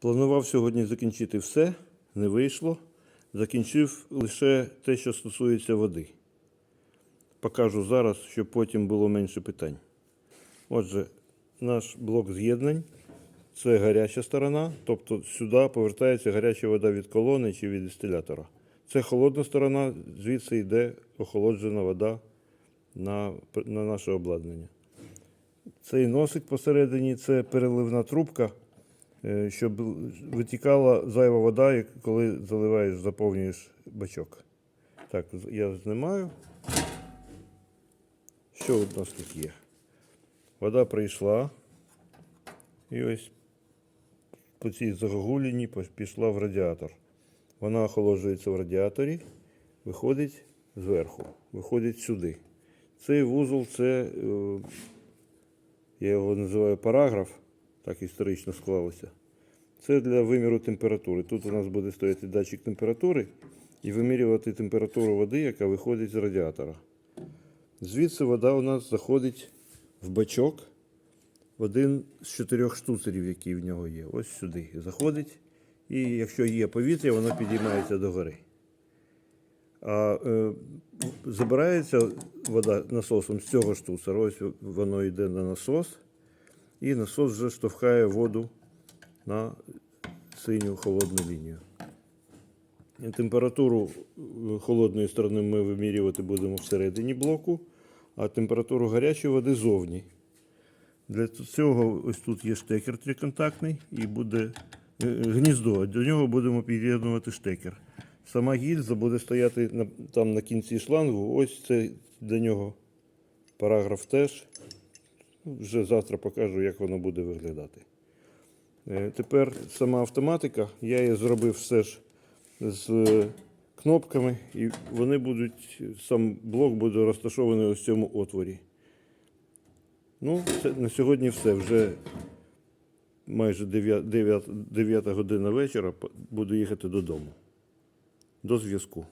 Планував сьогодні закінчити все, не вийшло. Закінчив лише те, що стосується води. Покажу зараз, щоб потім було менше питань. Отже, наш блок з'єднань це гаряча сторона, тобто сюди повертається гаряча вода від колони чи від дистилятора. Це холодна сторона, звідси йде охолоджена вода на, на наше обладнання. Цей носик посередині це переливна трубка, щоб витікала зайва вода, коли заливаєш, заповнюєш бачок. Так, я знімаю. Що у нас тут є? Вода прийшла. І ось по цій загогуліні пішла в радіатор. Вона охолоджується в радіаторі, виходить зверху, виходить сюди. Цей вузол це, е, я його називаю параграф, так історично склалося. Це для виміру температури. Тут у нас буде стояти датчик температури і вимірювати температуру води, яка виходить з радіатора. Звідси вода у нас заходить в бачок один з чотирьох штуцерів, які в нього є. Ось сюди заходить. І якщо є повітря, воно підіймається догори. А е, забирається вода насосом з цього штуцера. Ось воно йде на насос, і насос вже штовхає воду на синю холодну лінію. Температуру е, холодної сторони ми вимірювати будемо всередині блоку, а температуру гарячої води зовні. Для цього ось тут є штекер триконтактний і буде е, гніздо. До нього будемо під'єднувати штекер. Сама гільза буде стояти там на кінці шлангу. Ось це для нього параграф теж. Вже завтра покажу, як воно буде виглядати. Е, Тепер сама автоматика. Я її зробив все ж з е, кнопками, і вони будуть, сам блок буде розташований в цьому отворі. Ну, це, на сьогодні все. Вже майже 9, 9, 9 година вечора. Буду їхати додому. До зв'язку.